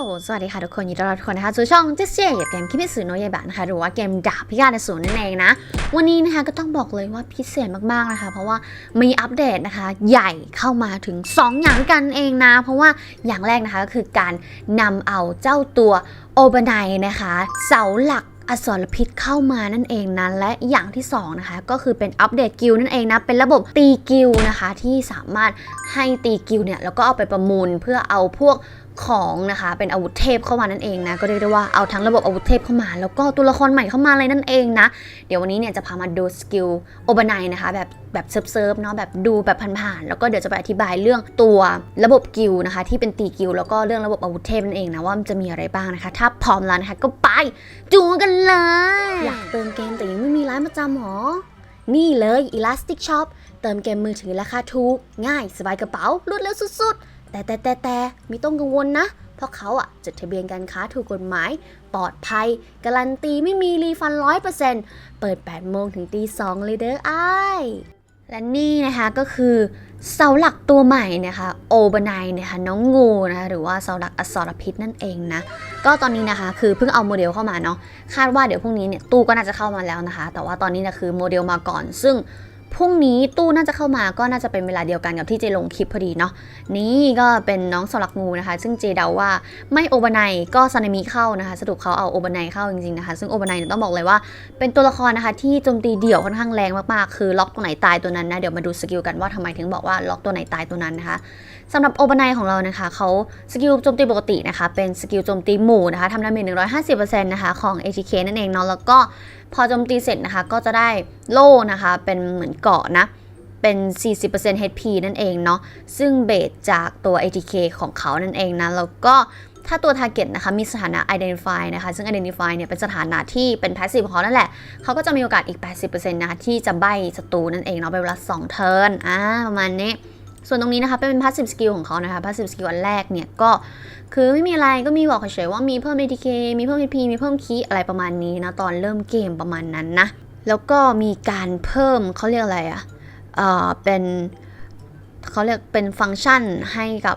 ล สวัสดีค่ะทุกคนยินดีต้อนรับทุกคนนะคะสู่ช่องเจสเจกับเกมคิมิสึโนะยายบะนะคะหรือว่าเกมดาบพิฆาตอสูรนั่นเองนะ วันนี้นะคะก็ต้องบอกเลยว่าพิเศษมากๆนะคะ เพราะว่ามีอัปเดตนะคะ ใหญ่เข้ามาถึง 2 อย่างกันเองนะ เพราะว่าอย่างแรกนะคะก็คือการนำเอาเจ้าตัวโอบานายนะคะ เสาหลักอสรพิษเข้ามานั่นเองนะและอย่างที่สองนะคะก็คือเป็นอัปเดตกิลนั่นเองนะเป็นระบบตีกิลนะคะที่สามารถให้ตีกิลเนี่ยแล้วก็เอาไปประมูลเพื่อเอาพวก ของนะคะเป็นอาวุธเทพเข้ามานั่นเองนะก็เรียกได้ว่าเอาทั้งระบบอาวุธเทพเข้ามา แล้วก็ตัวละครใหม่เข้ามาเลยนั่นเองนะ เดี๋ยววันนี้เนี่ยจะพามาดูสกิลโอบานายนะคะแบบแบบเซิร์ฟๆเนาะแบบดูแบบผ่านๆแล้วก็เดี๋ยวจะไปอธิบายเรื่องตัวระบบกิลนะคะ ที่เป็นตีกิลแล้วก็เรื่องระบบอาวุธเทพนั่นเองนะว่ามันจะมีอะไรบ้างนะคะ ถ้าพร้อมแล้วนะคะก็ไปจูงกันเลยอยากเติมเกมแต่ยังไม่มีร้านประจำหรอนี่เลย Elastic Shop เติมเกมมือถือราคาถูกง่ายสบายกระเป๋ารวดเร็วสุดๆ แต่แต่แต่แต่ไม่ต้องกังวลนะ เพราะเขาอะจดทะเบียนการค้าถูกกฎหมาย ปลอดภัย การันตีไม่มีรีฟันร้อยเปอร์เซ็นต์เปิด 8 โมงถึงตี2เลยเด้ออายและนี่นะคะก็คือเสาหลักตัวใหม่นะคะโอบานายนะคะน้องงูนะคะหรือว่าเสาหลักอสรพิษนั่นเองนะก็ตอนนี้นะคะคือเพิ่งเอาโมเดลเข้ามาเนาะคาดว่าเดี๋ยวพรุ่งนี้เนี่ยตู้ก็น่าจะเข้ามาแล้วนะคะ แต่ว่าตอนนี้นี่ยคือโมเดลมาก่อนซึ่ง พรุ่งนี้ตู้น่าจะเข้ามาก็น่าจะเป็นเวลาเดียวกันกับที่เจลงคลิปพอดีเนาะนี่ก็เป็นน้องสลักงูนะคะ ซึ่งเจเดาว่าไม่โอบานายก็ซานามิเข้านะคะ สรุปเขาเอาโอบานายเข้าจริงๆนะคะ ซึ่งโอบานายเนี่ยต้องบอกเลยว่า เป็นตัวละครนะคะ ที่โจมตีเดี่ยวค่อนข้างแรงมากๆ คือล็อกตัวไหนตายตัวนั้นนะเดี๋ยวมาดูสกิลกันว่าทำไมถึงบอกว่าล็อกตัวไหนตายตัวนั้นนะคะ สำหรับโอบานายของเรานะคะเขาสกิลโจมตีปกตินะคะ เป็นสกิลโจมตีหมู่นะคะทำดาเมจ150%นะคะของ ATK นั่นเองเนาะแล้วก็พอโจมตีเสร็จนะคะ ก็จะได้โล่นะคะ เป็นเหมือนเกาะนะ เป็น 40% HP นั่นเองเนาะซึ่งเบสจากตัว ATK ของเขานั่นเองนะแล้วก็ถ้าตัว target นะคะ มีสถานะ identify นะคะ ซึ่ง identify เนี่ย เป็นสถานะที่เป็น passive ของเขานั่นแหละ เขาก็จะมีโอกาสอีก 80%นะคะ ที่จะใบศัตรูนั่นเองเนาะเป็นเวลา2เทิร์นอ่า ประมาณนี้ ส่วนตรงนี้นะคะเป็น passive skill ของเขานะคะ passive skill อันแรกเนี่ยก็คือไม่มีอะไรก็มีบอกเฉยๆว่ามีเพิ่ม ATK มีเพิ่ม HP มีเพิ่มคีอะไรประมาณนี้นะตอนเริ่มเกมประมาณนั้นนะแล้วก็มีการเพิ่มเขาเรียกอะไรอะเอ่อเป็นเขาเรียกเป็นฟังก์ชันให้กับ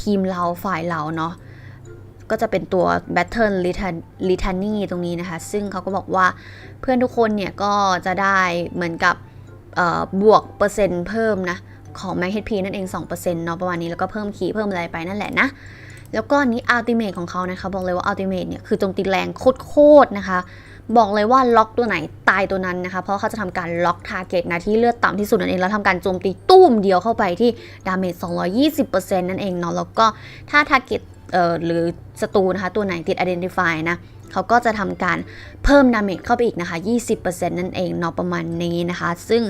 ทีมเราฝ่ายเราเนาะก็จะเป็นตัว Battle r e t a n y ตรงนี้นะคะ ซึ่งเขาก็บอกว่าเพื่อนทุกคนเนี่ยก็จะได้เหมือนกับบวกเปอร์เซ็นต์เพิ่มนะ ของ Max HP นั่นเอง 2%เนาะประมาณนี้แล้วก็เพิ่มคีเพิ่มอะไรไปนั่นแหละนะ แล้วก็อันนี้ Ultimate ของเขานะคะ บอกเลยว่า Ultimate เนี่ยคือโจมตีแรงโคตรๆนะคะ บอกเลยว่าล็อกตัวไหนตายตัวนั้นนะคะ เพราะเขาจะทำการล็อกทาร์เก็ตนะที่เลือดต่ำที่สุดนั่นเองแล้วทำการโจมตีตุ้มเดียวเข้าไปที่ดาเมจ220%นั่นเองเนาะแล้วก็ถ้าทาร์เก็ตเอ่อหรือศัตรูนะคะตัวไหนติด Identify นะเขาก็จะทำการเพิ่มดาเมจเข้าไปอีกนะคะ 20%นั่นเองเนาะประมาณนี้นะคะ ซึ่ง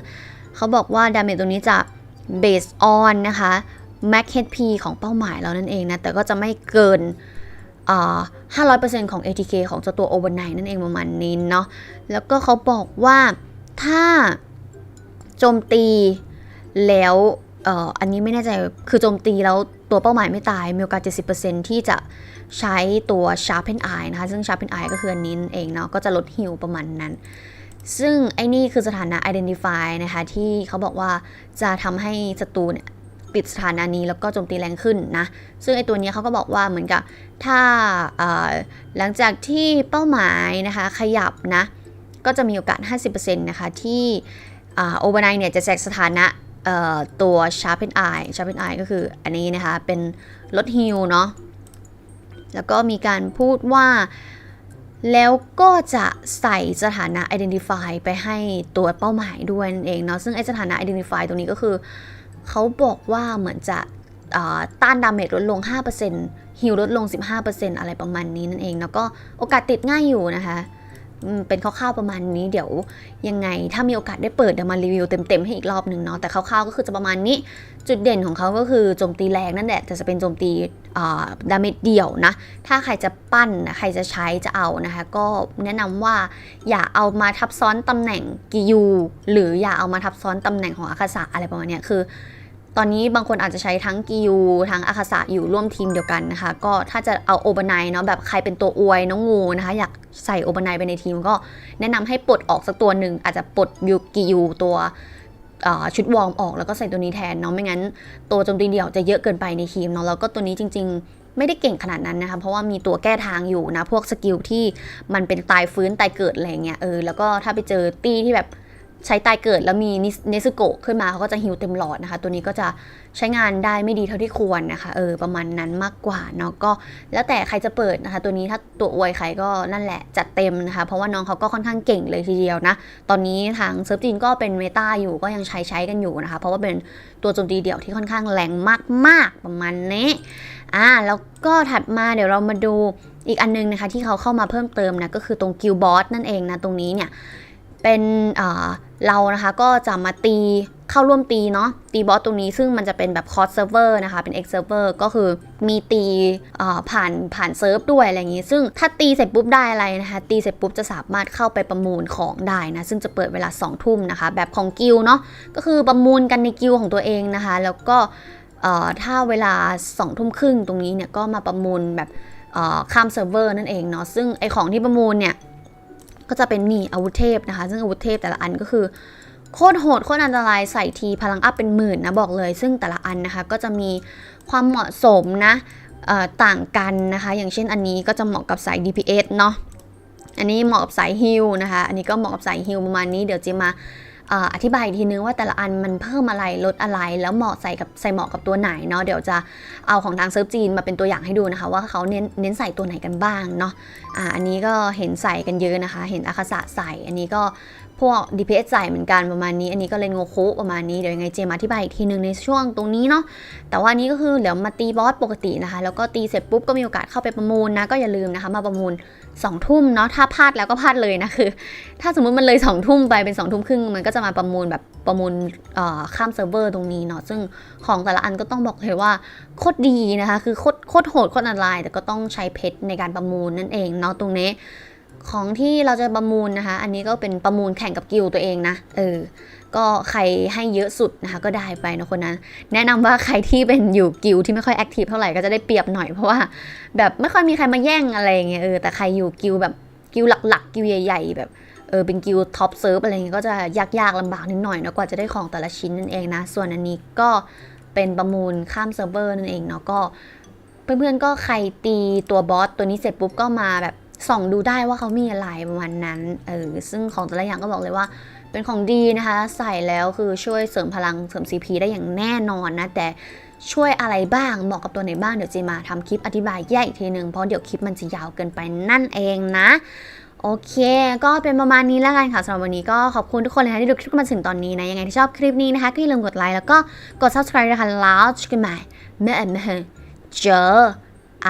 เขาบอกว่าดาเมจตัวนี้จะ based on นะคะ max HP ของเป้าหมายเรานั่นเองนะ แต่ก็จะไม่เกิน500%ของ ATK ของเจ้าตัว overnight นั่นเองประมาณนี้เนาะ แล้วก็เขาบอกว่าถ้าโจมตีแล้วอ,อ,อันนี้ไม่แน่ใจ คือโจมตีแล้วตัวเป้าหมายไม่ตาย มีโอกาส 70%ที่จะใช้ตัว Sharpen Eye นะคะ ซึ่ง Sharpen Eye ก็คืออันนี้นเองเนาะ ก็จะลดฮิลประมาณนั้น ซึ่งไอ้นี่คือสถานะ Identify นะคะที่เขาบอกว่าจะทำให้ศัตรูเนี่ยติดสถานะนี้แล้วก็โจมตีแรงขึ้นนะ ซึ่งไอ้ตัวนี้เขาก็บอกว่าเหมือนกับถ้าหลังจากที่เป้าหมายนะคะขยับนะ ก็จะมีโอกาส 50%นะคะที่โอเวอร์ไนเนี่ยจะแจกสถานะตัว Sharpen Eye Sharpen Eye ก็คืออันนี้นะคะ เป็นลดฮิลเนาะ แล้วก็มีการพูดว่า แล้วก็จะใส่สถานะ Identify ไปให้ตัวเป้าหมายด้วยนั่นเองเนาะซึ่งไอสถานะ Identify ตรงนี้ก็คือ เขาบอกว่าเหมือนจะต้านดาเมจลดลง 5%ฮิลลดลง 15%อะไรประมาณนี้นั่นเอง แล้วก็โอกาสติดง่ายอยู่นะคะ เป็นคร่าวๆประมาณนี้เดี๋ยวยังไง ถ้ามีโอกาสได้เปิดเดี๋ยวมารีวิวเต็มๆให้อีกรอบหนึ่งเนาะแต่คร่าวๆก็คือจะประมาณนี้จุดเด่นของเขาก็คือโจมตีแรงนั่นแหละแต่จะเป็นโจมตีดาเมจเดี่ยวนะ ถ้าใครจะปั้นใครจะใช้จะเอานะคะ ก็แนะนำว่าอย่าเอามาทับซ้อนตำแหน่งกิยู หรืออย่าเอามาทับซ้อนตำแหน่งของอาคาสะอะไรประมาณนี้คือ ตอนนี้บางคนอาจจะใช้ทั้งกิยูทั้งอาคาสะอยู่ร่วมทีมเดียวกันนะคะ ก็ถ้าจะเอาโอบานายเนาะแบบใครเป็นตัวอวยน้องงูนะคะ อยากใส่โอบานายไปในทีมก็แนะนำให้ปลดออกสักตัวหนึ่งอาจจะปลดยูกิยูตัวชุดวอร์มออกแล้วก็ใส่ตัวนี้แทนเนาะไม่งั้น ตัวโจมตีเดี่ยวจะเยอะเกินไปในทีมเนาะแล้วก็ตัวนี้จริง ๆ ไม่ได้เก่งขนาดนั้นนะคะเพราะว่ามีตัวแก้ทางอยู่นะพวกสกิลที่มันเป็นตายฟื้นตายเกิดอะไรเงี้ยเออแล้วก็ถ้าไปเจอตี้ที่แบบ ใช้ตายเกิดแล้วมีนิสเนสโกขึ้นมาเขาก็จะฮิวเต็มหลอดนะคะ ตัวนี้ก็จะใช้งานได้ไม่ดีเท่าที่ควรนะคะเออประมาณนั้นมากกว่าเนาะก็แล้วแต่ใครจะเปิดนะคะ ตัวนี้ถ้าตัวอวยใครก็นั่นแหละจัดเต็มนะคะ เพราะว่าน้องเขาก็ค่อนข้างเก่งเลยทีเดียวนะ ตอนนี้ทางเซิร์ฟจีนก็เป็นเมตาอยู่ก็ยังใช้ใช้กันอยู่นะคะ เพราะว่าเป็นตัวโจมตีเดี่ยวที่ค่อนข้างแรงมาก ๆ ประมาณนี้อ่าแล้วก็ถัดมาเดี๋ยวเรามาดูอีกอันนึงนะคะที่เขาเข้ามาเพิ่มเติมนะก็คือตรงกิลบอสนั่นเองนะตรงนี้เนี่ยเป็นอ่อ เรานะคะก็จะมาตีเข้าร่วมตีเนาะตีบอสตรงนี้ซึ่งมันจะเป็นแบบคอร์สเซิร์ฟเวอร์นะคะ เป็น X server ก็คือมีตีผ่านผ่านเซิร์ฟด้วยอะไรอย่างงี้ ซึ่งถ้าตีเสร็จปุ๊บได้อะไรนะคะ ตีเสร็จปุ๊บจะสามารถเข้าไปประมูลของได้นะ ซึ่งจะเปิดเวลา 2 ทุ่มนะคะ แบบของกิลเนาะก็คือประมูลกันในกิลของตัวเองนะคะ แล้วก็ถ้าเวลา2องทุ่มครึ่งตรงนี้เนี่ยก็มาประมูลแบบข้ามเซิร์ฟเวอร์นั่นเองเนาะซึ่งไอของที่ประมูลเนี่ย ก็จะเป็นนี่อาวุธเทพนะคะ ซึ่งอาวุธเทพแต่ละอันก็คือโคตรโหดโคตรอันตรายใส่ทีพลังอัพเป็นหมื่นนะบอกเลย ซึ่งแต่ละอันนะคะก็จะมีความเหมาะสมนะต่างกันนะคะ อย่างเช่นอันนี้ก็จะเหมาะกับสาย DPS เนาะอันนี้เหมาะกับสายฮิลนะคะ อันนี้ก็เหมาะกับสายฮิลประมาณนี้เดี๋ยวจะมา อธิบายอีกทีนึงว่าแต่ละอันมันเพิ่มอะไรลดอะไรแล้วเหมาะใส่กับใส่เหมาะกับตัวไหนเนาะเดี๋ยวจะเอาของทางเซิร์ฟจีนมาเป็นตัวอย่างให้ดูนะคะ ว่าเขาเน้นเน้นใส่ตัวไหนกันบ้างเนาะอ่าอันนี้ก็เห็นใส่กันเยอะนะคะ เห็นอาคาสะใส่อันนี้ก็ พวก DPS ใส่เหมือนกันประมาณนี้ อันนี้ก็เลนโงคุประมาณนี้เดี๋ยวยังไงเจมาอธิบายอีกทีหนึ่งในช่วงตรงนี้เนาะแต่ว่านี้ก็คือเดี๋ยวมาตีบอสปกตินะคะ แล้วก็ตีเสร็จปุ๊บก็มีโอกาสเข้าไปประมูลนะก็อย่าลืมนะคะ มาประมูลสองทุ่มเนาะถ้าพลาดแล้วก็พลาดเลยนะคือ ถ้าสมมุติมันเลยสองทุ่มไปเป็นสองทุ่มครึ่งมันก็จะมาประมูลแบบประมูลข้ามเซิร์ฟเวอร์ตรงนี้เนาะซึ่งของแต่ละอันก็ต้องบอกเลยว่าโคตรดีนะคะ คือโคตรโคตรโหดโคตรอันตรายแต่ก็ต้องใช้เพชรในการประมูลนั่นเองเนาะตรงนี้ ของที่เราจะประมูลนะคะ อันนี้ก็เป็นประมูลแข่งกับกิลตัวเองนะ เออ ก็ใครให้เยอะสุดนะคะ ก็ได้ไปนะคนนั้น แนะนำว่าใครที่เป็นอยู่กิลที่ไม่ค่อยแอคทีฟเท่าไหร่ก็จะได้เปรียบหน่อยเพราะว่าแบบไม่ค่อยมีใครมาแย่งอะไรเงี้ยเออ แต่ใครอยู่กิลแบบกิลหลักๆ กิลใหญ่ๆ แบบเออเป็นกิลท็อปเซิร์ฟอะไรเงี้ยก็จะยากๆลำบากนิดหน่อยนะกว่าจะได้ของแต่ละชิ้นนั่นเองนะ ส่วนอันนี้ก็เป็นประมูลข้ามเซิร์ฟเวอร์นั่นเองเนาะก็ เพื่อนๆก็ใครตีตัวบอสตัวนี้เสร็จปุ๊บก็มาแบบ ส่องดูได้ว่าเขามีอะไรประมาณนั้น เออ ซึ่งของแต่ละอย่างก็บอกเลยว่า เป็นของดีนะคะ ใส่แล้วคือช่วยเสริมพลังเสริม CP ได้อย่างแน่นอนนะ แต่ช่วยอะไรบ้าง เหมาะกับตัวไหนบ้าง เดี๋ยวจีมาทำคลิปอธิบายแยกอีกทีหนึ่งเพราะเดี๋ยวคลิปมันจะยาวเกินไปนั่นเองนะ โอเค ก็เป็นประมาณนี้แล้วกันค่ะสำหรับวันนี้ก็ขอบคุณทุกคนเลยนะที่ดูคลิปมาถึงตอนนี้นะ ยังไงที่ชอบคลิปนี้นะคะก็อย่าลืมกดไลค์แล้วก็กด subscribe นะคะแล้วเจอกันใหม่เมื่อเมื่อเจอไอ